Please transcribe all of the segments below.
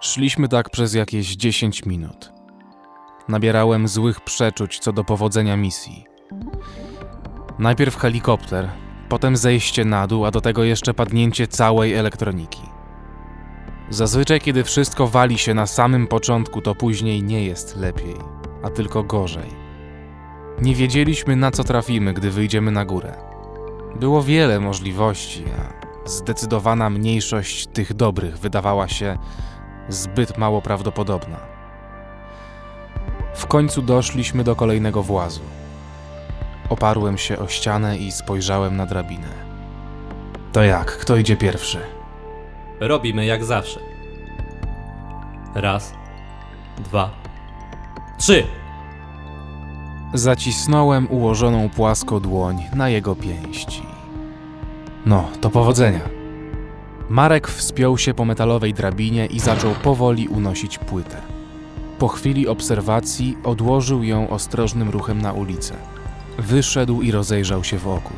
Szliśmy tak przez jakieś 10 minut. Nabierałem złych przeczuć co do powodzenia misji. Najpierw helikopter, potem zejście na dół, a do tego jeszcze padnięcie całej elektroniki. Zazwyczaj, kiedy wszystko wali się na samym początku, to później nie jest lepiej, a tylko gorzej. Nie wiedzieliśmy, na co trafimy, gdy wyjdziemy na górę. Było wiele możliwości, a zdecydowana mniejszość tych dobrych wydawała się zbyt mało prawdopodobna. W końcu doszliśmy do kolejnego włazu. Oparłem się o ścianę i spojrzałem na drabinę. To jak? Kto idzie pierwszy? Robimy jak zawsze. Raz, dwa, trzy. Zacisnąłem ułożoną płasko dłoń na jego pięści. No, to powodzenia. Marek wspiął się po metalowej drabinie i zaczął powoli unosić płytę. Po chwili obserwacji odłożył ją ostrożnym ruchem na ulicę. Wyszedł i rozejrzał się wokół.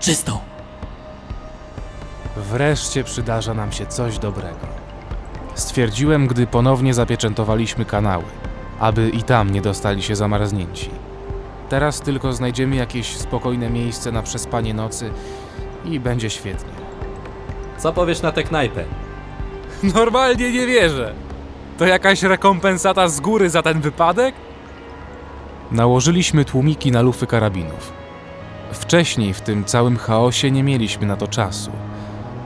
Czysto. Wreszcie przydarza nam się coś dobrego. Stwierdziłem, gdy ponownie zapieczętowaliśmy kanały, aby i tam nie dostali się zamarznięci. Teraz tylko znajdziemy jakieś spokojne miejsce na przespanie nocy i będzie świetnie. Co powiesz na tę knajpę? Normalnie nie wierzę. To jakaś rekompensata z góry za ten wypadek? Nałożyliśmy tłumiki na lufy karabinów. Wcześniej w tym całym chaosie nie mieliśmy na to czasu,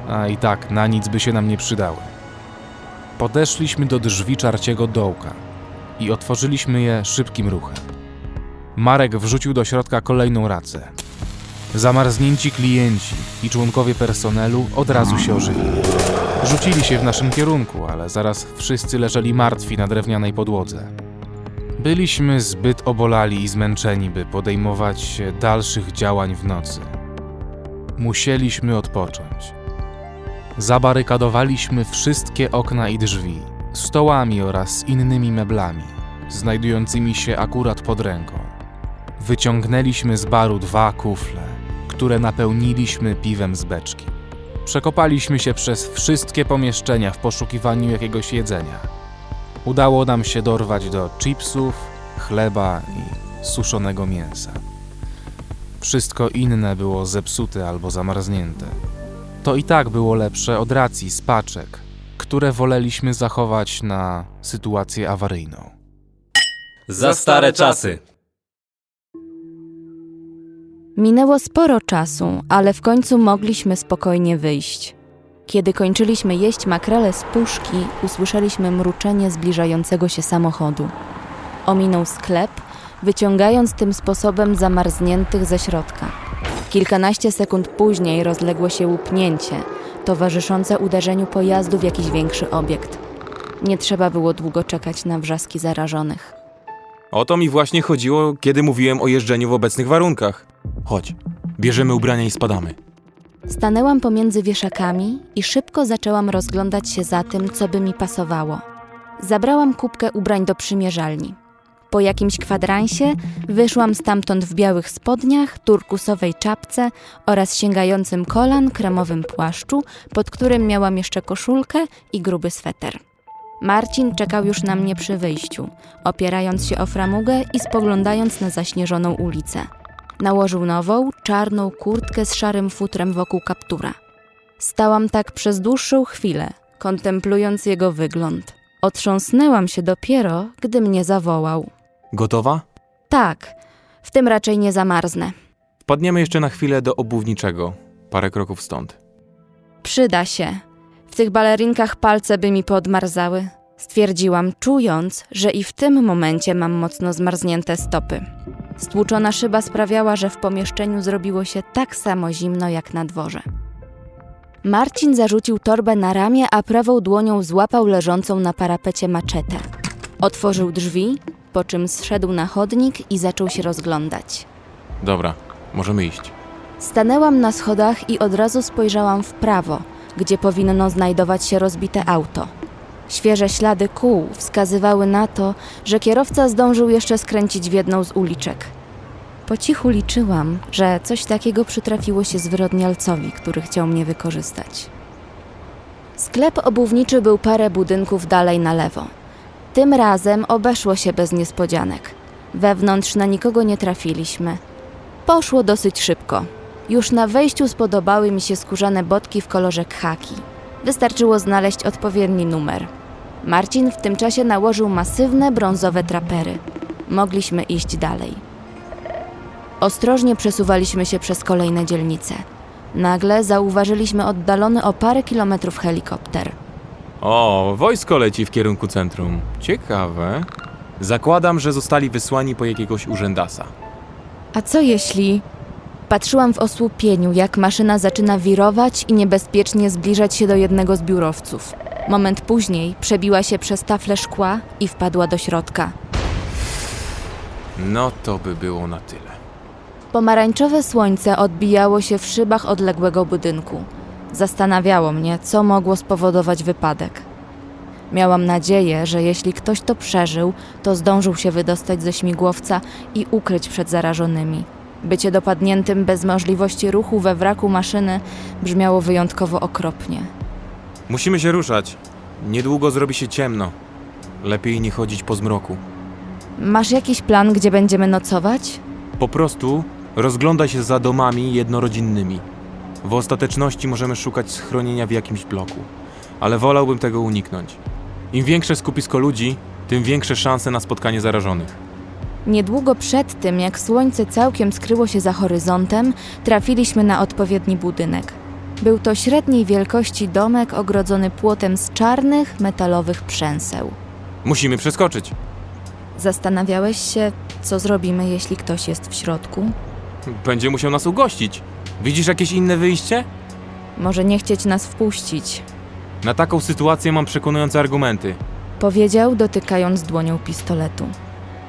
a i tak na nic by się nam nie przydały. Podeszliśmy do drzwi czarciego dołka i otworzyliśmy je szybkim ruchem. Marek wrzucił do środka kolejną racę. Zamarznięci klienci i członkowie personelu od razu się ożywili. Rzucili się w naszym kierunku, ale zaraz wszyscy leżeli martwi na drewnianej podłodze. Byliśmy zbyt obolali i zmęczeni, by podejmować dalszych działań w nocy. Musieliśmy odpocząć. Zabarykadowaliśmy wszystkie okna i drzwi, stołami oraz innymi meblami, znajdującymi się akurat pod ręką. Wyciągnęliśmy z baru dwa kufle, które napełniliśmy piwem z beczki. Przekopaliśmy się przez wszystkie pomieszczenia w poszukiwaniu jakiegoś jedzenia. Udało nam się dorwać do chipsów, chleba i suszonego mięsa. Wszystko inne było zepsute albo zamarznięte. To i tak było lepsze od racji z paczek, które woleliśmy zachować na sytuację awaryjną. Za stare czasy. Minęło sporo czasu, ale w końcu mogliśmy spokojnie wyjść. Kiedy kończyliśmy jeść makrele z puszki, usłyszeliśmy mruczenie zbliżającego się samochodu. Ominął sklep, wyciągając tym sposobem zamarzniętych ze środka. Kilkanaście sekund później rozległo się łupnięcie, towarzyszące uderzeniu pojazdu w jakiś większy obiekt. Nie trzeba było długo czekać na wrzaski zarażonych. O to mi właśnie chodziło, kiedy mówiłem o jeżdżeniu w obecnych warunkach. Chodź, bierzemy ubrania i spadamy. Stanęłam pomiędzy wieszakami i szybko zaczęłam rozglądać się za tym, co by mi pasowało. Zabrałam kubkę ubrań do przymierzalni. Po jakimś kwadransie wyszłam stamtąd w białych spodniach, turkusowej czapce oraz sięgającym kolan kremowym płaszczu, pod którym miałam jeszcze koszulkę i gruby sweter. Marcin czekał już na mnie przy wyjściu, opierając się o framugę i spoglądając na zaśnieżoną ulicę. Nałożył nową, czarną kurtkę z szarym futrem wokół kaptura. Stałam tak przez dłuższą chwilę, kontemplując jego wygląd. Otrząsnęłam się dopiero, gdy mnie zawołał. Gotowa? Tak, w tym raczej nie zamarznę. Wpadniemy jeszcze na chwilę do obuwniczego, parę kroków stąd. Przyda się. W tych balerinkach palce by mi poodmarzały. Stwierdziłam, czując, że i w tym momencie mam mocno zmarznięte stopy. Stłuczona szyba sprawiała, że w pomieszczeniu zrobiło się tak samo zimno jak na dworze. Marcin zarzucił torbę na ramię, a prawą dłonią złapał leżącą na parapecie maczetę. Otworzył drzwi, po czym zszedł na chodnik i zaczął się rozglądać. Dobra, możemy iść. Stanęłam na schodach i od razu spojrzałam w prawo, gdzie powinno znajdować się rozbite auto. Świeże ślady kół wskazywały na to, że kierowca zdążył jeszcze skręcić w jedną z uliczek. Po cichu liczyłam, że coś takiego przytrafiło się zwyrodnialcowi, który chciał mnie wykorzystać. Sklep obuwniczy był parę budynków dalej na lewo. Tym razem obeszło się bez niespodzianek. Wewnątrz na nikogo nie trafiliśmy. Poszło dosyć szybko. Już na wejściu spodobały mi się skórzane botki w kolorze khaki. Wystarczyło znaleźć odpowiedni numer. Marcin w tym czasie nałożył masywne brązowe trapery. Mogliśmy iść dalej. Ostrożnie przesuwaliśmy się przez kolejne dzielnice. Nagle zauważyliśmy oddalony o parę kilometrów helikopter. O, wojsko leci w kierunku centrum. Ciekawe. Zakładam, że zostali wysłani po jakiegoś urzędasa. A co jeśli. Patrzyłam w osłupieniu, jak maszyna zaczyna wirować i niebezpiecznie zbliżać się do jednego z biurowców. Moment później przebiła się przez taflę szkła i wpadła do środka. No to by było na tyle. Pomarańczowe słońce odbijało się w szybach odległego budynku. Zastanawiało mnie, co mogło spowodować wypadek. Miałam nadzieję, że jeśli ktoś to przeżył, to zdążył się wydostać ze śmigłowca i ukryć przed zarażonymi. Bycie dopadniętym bez możliwości ruchu we wraku maszyny brzmiało wyjątkowo okropnie. Musimy się ruszać. Niedługo zrobi się ciemno. Lepiej nie chodzić po zmroku. Masz jakiś plan, gdzie będziemy nocować? Po prostu rozglądaj się za domami jednorodzinnymi. W ostateczności możemy szukać schronienia w jakimś bloku, ale wolałbym tego uniknąć. Im większe skupisko ludzi, tym większe szanse na spotkanie zarażonych. Niedługo przed tym, jak słońce całkiem skryło się za horyzontem, trafiliśmy na odpowiedni budynek. Był to średniej wielkości domek ogrodzony płotem z czarnych, metalowych przęseł. Musimy przeskoczyć. Zastanawiałeś się, co zrobimy, jeśli ktoś jest w środku? Będzie musiał nas ugościć. Widzisz jakieś inne wyjście? Może nie chcieć nas wpuścić, Na taką sytuację mam przekonujące argumenty. powiedział, dotykając dłonią pistoletu.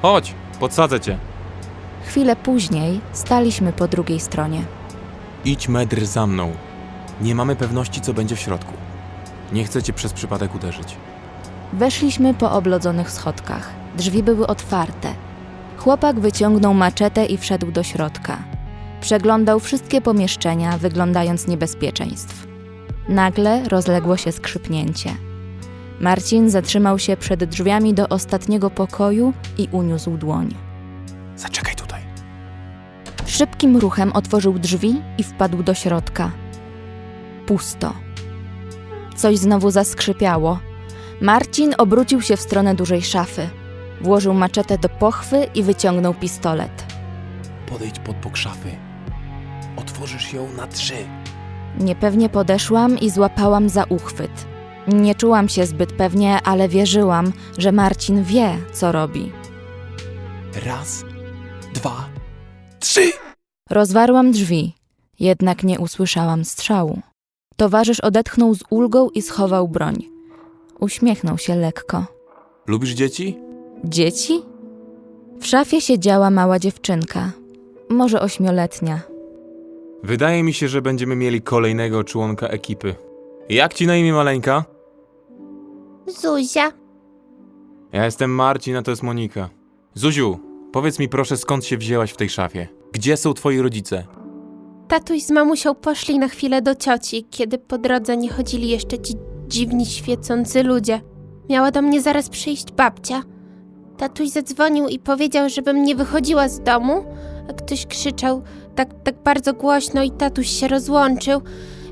Chodź, podsadzę cię. Chwilę później staliśmy po drugiej stronie. Idź medr za mną. Nie mamy pewności, co będzie w środku. Nie chcę cię przez przypadek uderzyć. Weszliśmy po oblodzonych schodkach. Drzwi były otwarte. Chłopak wyciągnął maczetę i wszedł do środka. Przeglądał wszystkie pomieszczenia, wyglądając niebezpieczeństw. Nagle rozległo się skrzypnięcie. Marcin zatrzymał się przed drzwiami do ostatniego pokoju i uniósł dłoń. Zaczekaj tutaj. Szybkim ruchem otworzył drzwi i wpadł do środka. Pusto. Coś znowu zaskrzypiało. Marcin obrócił się w stronę dużej szafy. Włożył maczetę do pochwy i wyciągnął pistolet. Podejdź pod bok szafy. Otworzysz ją na trzy. Niepewnie podeszłam i złapałam za uchwyt. Nie czułam się zbyt pewnie, ale wierzyłam, że Marcin wie, co robi. Raz, dwa, trzy. Rozwarłam drzwi, jednak nie usłyszałam strzału. Towarzysz odetchnął z ulgą i schował broń. Uśmiechnął się lekko. Lubisz dzieci? Dzieci? W szafie siedziała mała dziewczynka, może ośmioletnia. Wydaje mi się, że będziemy mieli kolejnego członka ekipy. Jak ci na imię maleńka? Zuzia, Ja jestem Marcin, a to jest Monika. Zuziu, powiedz mi proszę, skąd się wzięłaś w tej szafie? Gdzie są twoi rodzice? tatuś z mamusią poszli na chwilę do cioci, kiedy po drodze nie chodzili jeszcze ci dziwni świecący ludzie. Miała do mnie zaraz przyjść babcia. Tatuś zadzwonił i powiedział, żebym nie wychodziła z domu, a ktoś krzyczał tak, tak bardzo głośno i tatuś się rozłączył.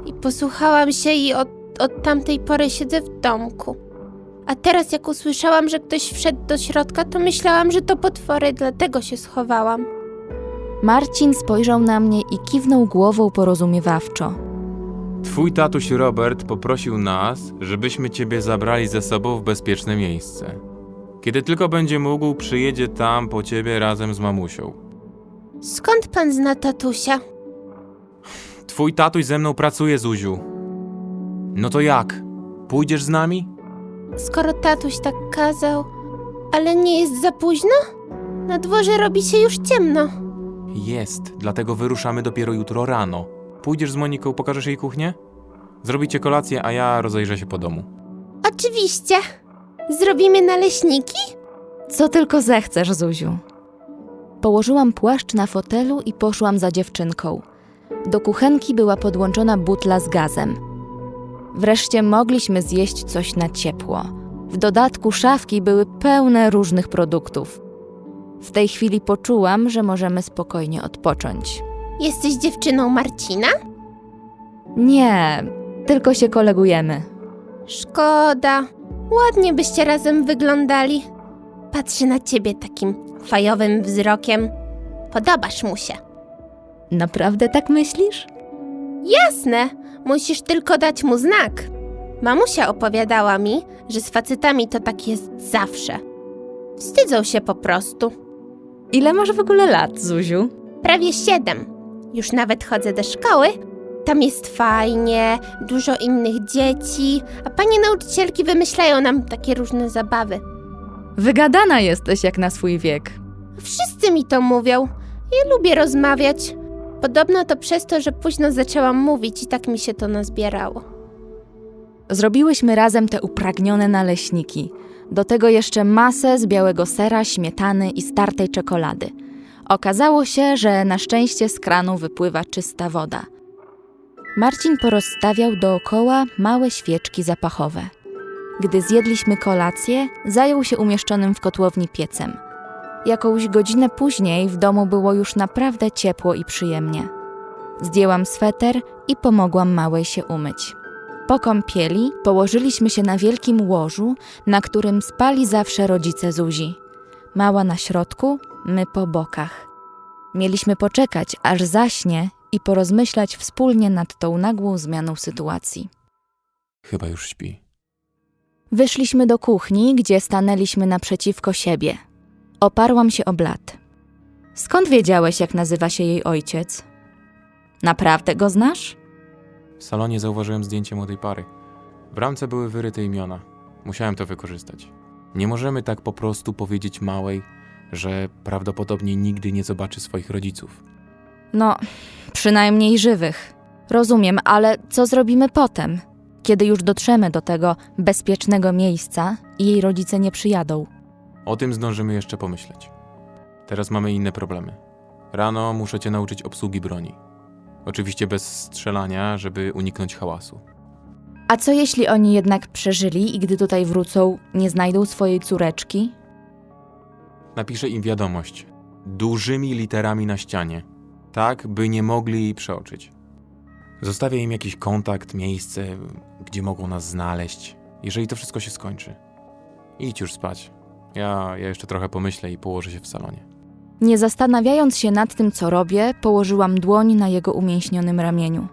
I posłuchałam się i od, od tamtej pory siedzę w domku. A teraz jak usłyszałam, że ktoś wszedł do środka, to myślałam, że to potwory, dlatego się schowałam. Marcin spojrzał na mnie i kiwnął głową porozumiewawczo. Twój tatuś Robert poprosił nas, żebyśmy ciebie zabrali ze sobą w bezpieczne miejsce. Kiedy tylko będzie mógł, przyjedzie tam po ciebie razem z mamusią. Skąd pan zna tatusia? Twój tatuś ze mną pracuje, Zuziu. No to jak? Pójdziesz z nami? Skoro tatuś tak kazał, ale nie jest za późno? Na dworze robi się już ciemno. Jest, dlatego wyruszamy dopiero jutro rano. Pójdziesz z Moniką, pokażesz jej kuchnię? Zrobicie kolację, a ja rozejrzę się po domu. Oczywiście. Zrobimy naleśniki? Co tylko zechcesz, Zuziu. Położyłam płaszcz na fotelu i poszłam za dziewczynką. Do kuchenki była podłączona butla z gazem. Wreszcie mogliśmy zjeść coś na ciepło. W dodatku szafki były pełne różnych produktów. W tej chwili poczułam, że możemy spokojnie odpocząć. Jesteś dziewczyną Marcina? Nie, tylko się kolegujemy. Szkoda. Ładnie byście razem wyglądali. Patrzy na ciebie takim fajowym wzrokiem. Podobasz mu się. Naprawdę tak myślisz? Jasne, musisz tylko dać mu znak. Mamusia opowiadała mi, że z facetami to tak jest zawsze. Wstydzą się po prostu. Ile masz w ogóle lat, Zuziu? Prawie siedem. Już nawet chodzę do szkoły. Tam jest fajnie, dużo innych dzieci, a panie nauczycielki wymyślają nam takie różne zabawy. Wygadana jesteś jak na swój wiek. Wszyscy mi to mówią. Ja lubię rozmawiać. Podobno to przez to, że późno zaczęłam mówić i tak mi się to nazbierało. Zrobiłyśmy razem te upragnione naleśniki. Do tego jeszcze masę z białego sera, śmietany i startej czekolady. Okazało się, że na szczęście z kranu wypływa czysta woda. Marcin porozstawiał dookoła małe świeczki zapachowe. Gdy zjedliśmy kolację, zajął się umieszczonym w kotłowni piecem. Jakąś godzinę później w domu było już naprawdę ciepło i przyjemnie. Zdjęłam sweter i pomogłam małej się umyć. Po kąpieli położyliśmy się na wielkim łożu, na którym spali zawsze rodzice Zuzi. Mała na środku, my po bokach. Mieliśmy poczekać, aż zaśnie i porozmyślać wspólnie nad tą nagłą zmianą sytuacji. Chyba już śpi. Wyszliśmy do kuchni, gdzie stanęliśmy naprzeciwko siebie. Oparłam się o blat. Skąd wiedziałeś, jak nazywa się jej ojciec? Naprawdę go znasz? W salonie zauważyłem zdjęcie młodej pary. W ramce były wyryte imiona. Musiałem to wykorzystać. Nie możemy tak po prostu powiedzieć małej, że prawdopodobnie nigdy nie zobaczy swoich rodziców. No, przynajmniej żywych. Rozumiem, ale co zrobimy potem, kiedy już dotrzemy do tego bezpiecznego miejsca i jej rodzice nie przyjadą? O tym zdążymy jeszcze pomyśleć. Teraz mamy inne problemy. Rano muszę cię nauczyć obsługi broni. Oczywiście bez strzelania, żeby uniknąć hałasu. A co jeśli oni jednak przeżyli i gdy tutaj wrócą, nie znajdą swojej córeczki? Napiszę im wiadomość. Dużymi literami na ścianie. Tak, by nie mogli jej przeoczyć. Zostawię im jakiś kontakt, miejsce, gdzie mogą nas znaleźć, jeżeli to wszystko się skończy. Idź już spać. Ja, ja jeszcze trochę pomyślę i położę się w salonie. Nie zastanawiając się nad tym, co robię, położyłam dłoń na jego umięśnionym ramieniu.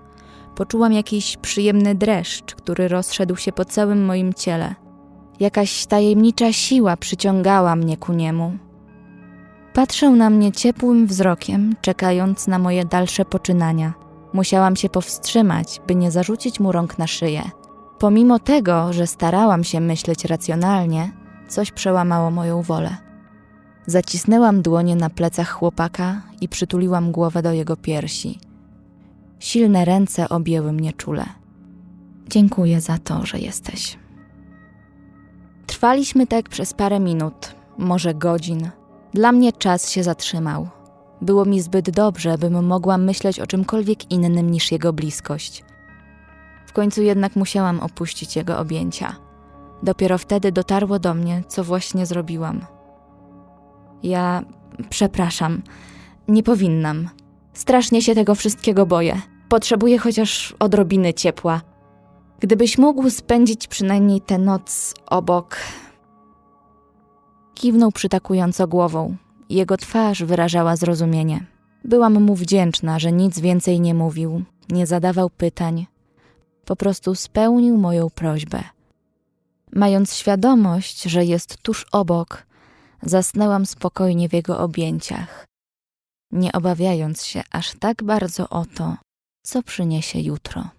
Poczułam jakiś przyjemny dreszcz, który rozszedł się po całym moim ciele. Jakaś tajemnicza siła przyciągała mnie ku niemu. Patrzył na mnie ciepłym wzrokiem, czekając na moje dalsze poczynania. Musiałam się powstrzymać, by nie zarzucić mu rąk na szyję. Pomimo tego, że starałam się myśleć racjonalnie, coś przełamało moją wolę. Zacisnęłam dłonie na plecach chłopaka i przytuliłam głowę do jego piersi. Silne ręce objęły mnie czule. Dziękuję za to, że jesteś. Trwaliśmy tak przez parę minut, może godzin. Dla mnie czas się zatrzymał. Było mi zbyt dobrze, bym mogła myśleć o czymkolwiek innym niż jego bliskość. W końcu jednak musiałam opuścić jego objęcia. Dopiero wtedy dotarło do mnie, co właśnie zrobiłam. Ja przepraszam, nie powinnam. Strasznie się tego wszystkiego boję. Potrzebuję chociaż odrobiny ciepła. Gdybyś mógł spędzić przynajmniej tę noc obok. Kiwnął przytakująco głową. Jego twarz wyrażała zrozumienie. Byłam mu wdzięczna, że nic więcej nie mówił, nie zadawał pytań. Po prostu spełnił moją prośbę. Mając świadomość, że jest tuż obok, zasnęłam spokojnie w jego objęciach, nie obawiając się aż tak bardzo o to, co przyniesie jutro.